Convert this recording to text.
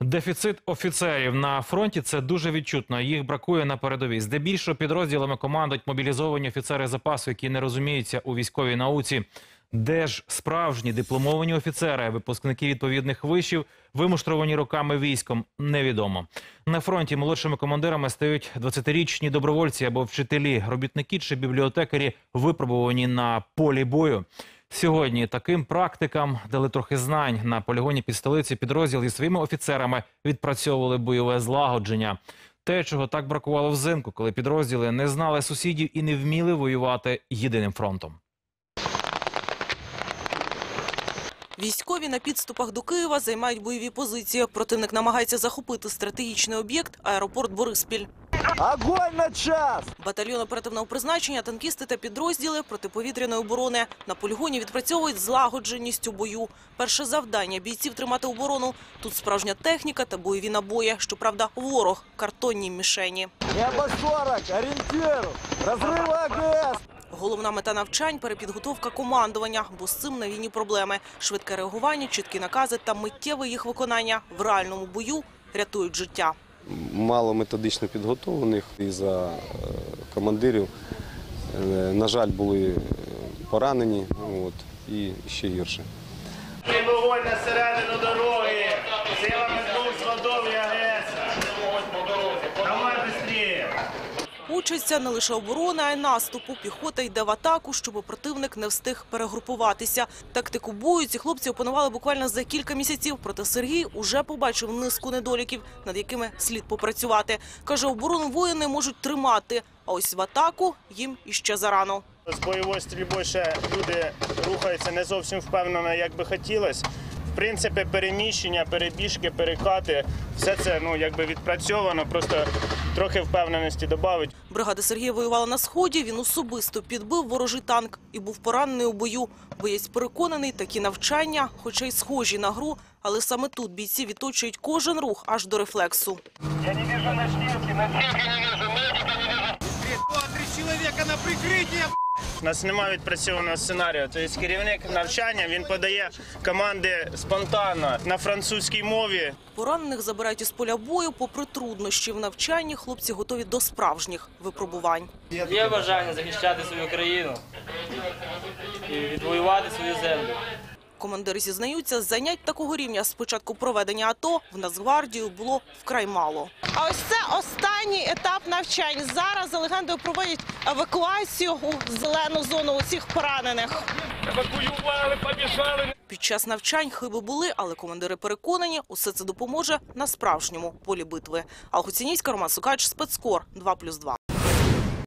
Дефіцит офіцерів на фронті це дуже відчутно. Їх бракує на передовій. Здебільшого підрозділами командують мобілізовані офіцери запасу, які не розуміються у військовій науці. Де ж справжні дипломовані офіцери, випускники відповідних вишів, вимуштровані роками військом, невідомо. На фронті молодшими командирами стають 20-річні добровольці або вчителі, робітники чи бібліотекарі, випробувані на полі бою. Сьогодні таким практикам дали трохи знань на полігоні під столиці підрозділ зі своїми офіцерами відпрацьовували бойове злагодження. Те, чого так бракувало взимку, коли підрозділи не знали сусідів і не вміли воювати єдиним фронтом. Військові на підступах до Києва займають бойові позиції. Противник намагається захопити стратегічний об'єкт аеропорт Бориспіль. Огонь на час! Батальйон оперативного призначення, танкісти та підрозділи протиповітряної оборони на полігоні відпрацьовують злагодженість у бою. Перше завдання бійців тримати оборону. Тут справжня техніка та бойові набої. Щоправда, ворог картонні мішені. Небо 40, ориентиру! Разрыв АГС! Головна мета навчань перепідготовка командування, бо з цим на війні проблеми. Швидке реагування, чіткі накази та миттєве їх виконання в реальному бою рятують життя. Мало методично підготовлених і за е, командирів, е, на жаль, були поранені от, і ще гірше. Вогонь на середину дороги. Силами двох складов Учаться не лише оборони, а й наступу. Піхота йде в атаку, щоб противник не встиг перегрупуватися. Тактику бою ці хлопці опанували буквально за кілька місяців. Проте Сергій уже побачив низку недоліків, над якими слід попрацювати. Каже, оборону воїни можуть тримати, а ось в атаку їм іще зарано. З бойовою стрільбою ще люди рухаються не зовсім впевнено, як би хотілося. В принципі, переміщення, перебіжки, перекати, все це ну, якби відпрацьовано, просто трохи впевненості додавить. Бригада Сергія воювала на сході. Він особисто підбив ворожий танк і був поранений у бою. Боєць переконаний, такі навчання, хоча й схожі на гру, але саме тут бійці відточують кожен рух аж до рефлексу. Я не вижу начинки, начинки не вижу, У нас немає відпрацьованого сценарію. Тобто керівник навчання він подає команди спонтанно на французькій мові. Поранених забирають із поля бою. Попри труднощі в навчанні, хлопці готові до справжніх випробувань. Є бажання захищати свою країну і відвоювати свою землю. Командири зізнаються, занять такого рівня з початку проведення АТО в Нацгвардію було вкрай мало. А ось це останній етап навчань. Зараз за легендою проводять евакуацію у зелену зону усіх поранених. Евакуювали, побіжали. Під час навчань хиби були, але командири переконані, усе це допоможе на справжньому полі битви. Алхоцініська, Роман Сукач, спецкор 2+,2.